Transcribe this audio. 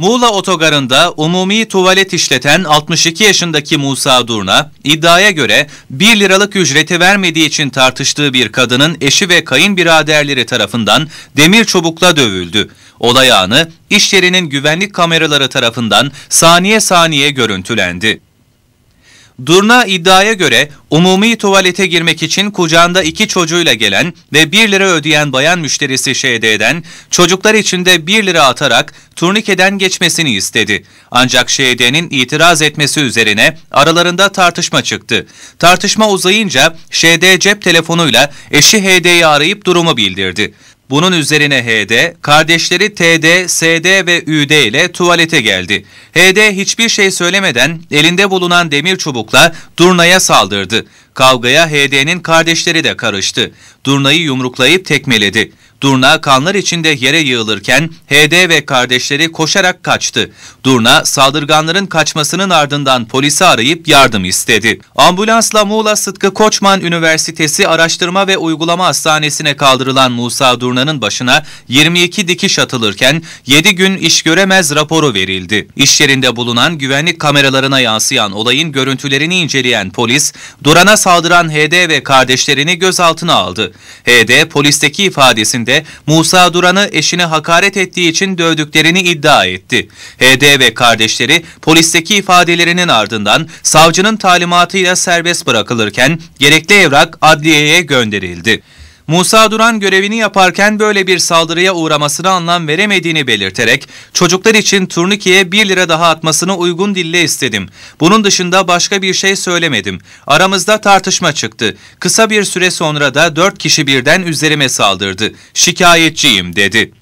Muğla otogarında umumi tuvalet işleten 62 yaşındaki Musa Durna, iddiaya göre 1 liralık ücreti vermediği için tartıştığı bir kadının eşi ve kayınbiraderleri tarafından demir çubukla dövüldü. Olay anı iş yerinin güvenlik kameraları tarafından saniye saniye görüntülendi. Durna iddiaya göre umumi tuvalete girmek için kucağında iki çocuğuyla gelen ve 1 lira ödeyen bayan müşterisi ŞD'den çocuklar için de 1 lira atarak turnikeden geçmesini istedi. Ancak ŞD'nin itiraz etmesi üzerine aralarında tartışma çıktı. Tartışma uzayınca ŞD cep telefonuyla eşi HD'yi arayıp durumu bildirdi. Bunun üzerine HD, kardeşleri TD, SD ve ÜD ile tuvalete geldi. HD hiçbir şey söylemeden elinde bulunan demir çubukla Durna'ya saldırdı. Kavgaya HD'nin kardeşleri de karıştı. Durna'yı yumruklayıp tekmeledi. Durna kanlar içinde yere yığılırken HD ve kardeşleri koşarak kaçtı. Durna saldırganların kaçmasının ardından polisi arayıp yardım istedi. Ambulansla Muğla Sıtkı Koçman Üniversitesi Araştırma ve Uygulama Hastanesi'ne kaldırılan Musa Durna'nın başına 22 dikiş atılırken 7 gün iş göremez raporu verildi. İş yerinde bulunan güvenlik kameralarına yansıyan olayın görüntülerini inceleyen polis, Duran'a saldıran HD ve kardeşlerini gözaltına aldı. HD polisteki ifadesinde Musa Duran'ı eşine hakaret ettiği için dövdüklerini iddia etti. HD ve kardeşleri polisteki ifadelerinin ardından savcının talimatıyla serbest bırakılırken gerekli evrak adliyeye gönderildi. Musa Duran görevini yaparken böyle bir saldırıya uğramasına anlam veremediğini belirterek çocuklar için turnikeye 1 lira daha atmasını uygun dille istedim. Bunun dışında başka bir şey söylemedim. Aramızda tartışma çıktı. Kısa bir süre sonra da 4 kişi birden üzerime saldırdı. Şikayetçiyim dedi.